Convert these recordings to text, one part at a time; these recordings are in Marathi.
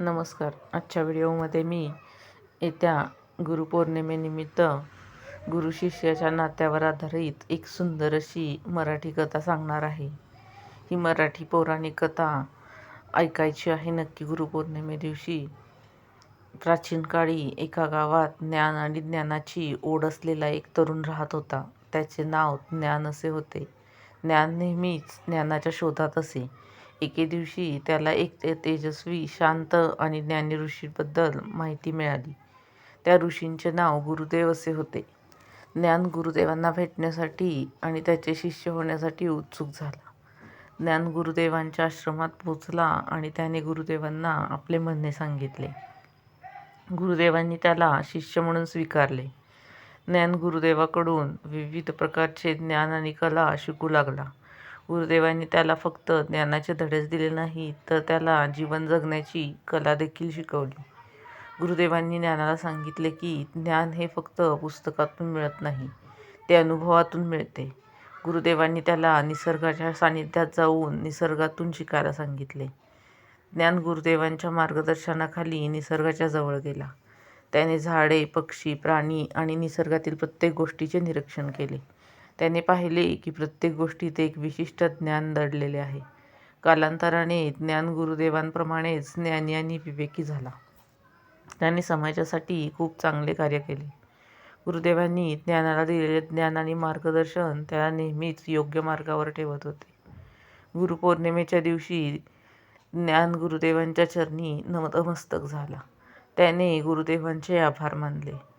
नमस्कार. आजच्या व्हिडिओमध्ये मी येत्या गुरुपौर्णिमेनिमित्त गुरु शिष्याच्या नात्यावर आधारित एक सुंदर अशी मराठी कथा सांगणार आहे. ही मराठी पौराणिक कथा ऐकायची आहे नक्की गुरुपौर्णिमे दिवशी. प्राचीन काळी एका गावात ज्ञान आणि ज्ञानाची ओढ असलेला एक तरुण राहत होता. त्याचे नाव ज्ञान असे होते. ज्ञान नेहमीच ज्ञानाच्या शोधात असे. एके दिवशी त्याला एक ते तेजस्वी शांत आणि ज्ञानी ऋषीबद्दल माहिती मिळाली. त्या ऋषींचे नाव गुरुदेव असे होते. ज्ञान गुरुदेवांना भेटण्यासाठी आणि त्याचे शिष्य होण्यासाठी उत्सुक झाला. ज्ञान गुरुदेवांच्या आश्रमात पोचला आणि त्याने गुरुदेवांना आपले म्हणणे सांगितले. गुरुदेवांनी त्याला शिष्य म्हणून स्वीकारले. ज्ञान गुरुदेवाकडून विविध प्रकारचे ज्ञान आणि कला शिकू लागला. गुरुदेवांनी त्याला फक्त ज्ञानाचे धडेच दिले नाही तर त्याला जीवन जगण्याची कला देखील शिकवली. गुरुदेवांनी ज्ञानाला सांगितले की ज्ञान हे फक्त पुस्तकातून मिळत नाही ते अनुभवातून मिळते. गुरुदेवांनी त्याला निसर्गाच्या सानिध्यात जाऊन निसर्गातून शिकायला सांगितले. ज्ञान गुरुदेवांच्या मार्गदर्शनाखाली निसर्गाच्या जवळ गेला. त्याने झाडे पक्षी प्राणी आणि निसर्गातील प्रत्येक गोष्टीचे निरीक्षण केले. त्याने पाहिले की प्रत्येक गोष्टीत एक विशिष्ट ज्ञान दडलेले आहे. कालांतराने ज्ञान गुरुदेवांप्रमाणेच ज्ञानी आणि विवेकी झाला. त्याने समाजासाठी खूप चांगले कार्य केले. गुरुदेवांनी ज्ञानाला दिलेले ज्ञान आणि मार्गदर्शन त्याला नेहमीच योग्य मार्गावर ठेवत होते. गुरुपौर्णिमेच्या दिवशी ज्ञान गुरुदेवांच्या चरणी नतमस्तक झाला. त्याने गुरुदेवांचे आभार मानले.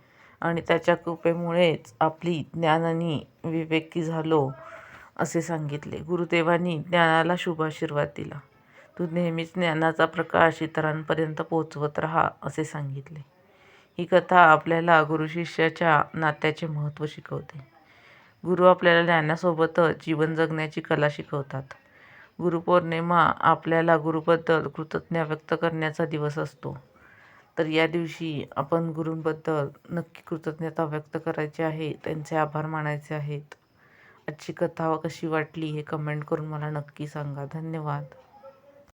आणि त्याच्या कृपेमुळेच आपली ज्ञानानी विवेकी झालो असे सांगितले. गुरुदेवांनी ज्ञानाला शुभाशीर्वाद दिला. तू नेहमीच ज्ञानाचा प्रकाश इतरांपर्यंत पोचवत राहा असे सांगितले. ही कथा आपल्याला गुरुशिष्याच्या नात्याचे महत्त्व शिकवते. गुरु आपल्याला ज्ञानासोबतच जीवन जगण्याची कला शिकवतात. गुरुपौर्णिमा आपल्याला गुरुबद्दल कृतज्ञता व्यक्त करण्याचा दिवस असतो. तर या दिवशी आपण गुरूंबद्दल नक्की कृतज्ञता व्यक्त करायची आहे. त्यांचे आभार मानायचे आहेत. आजची कथा कशी वाटली हे कमेंट करून मला नक्की सांगा. धन्यवाद.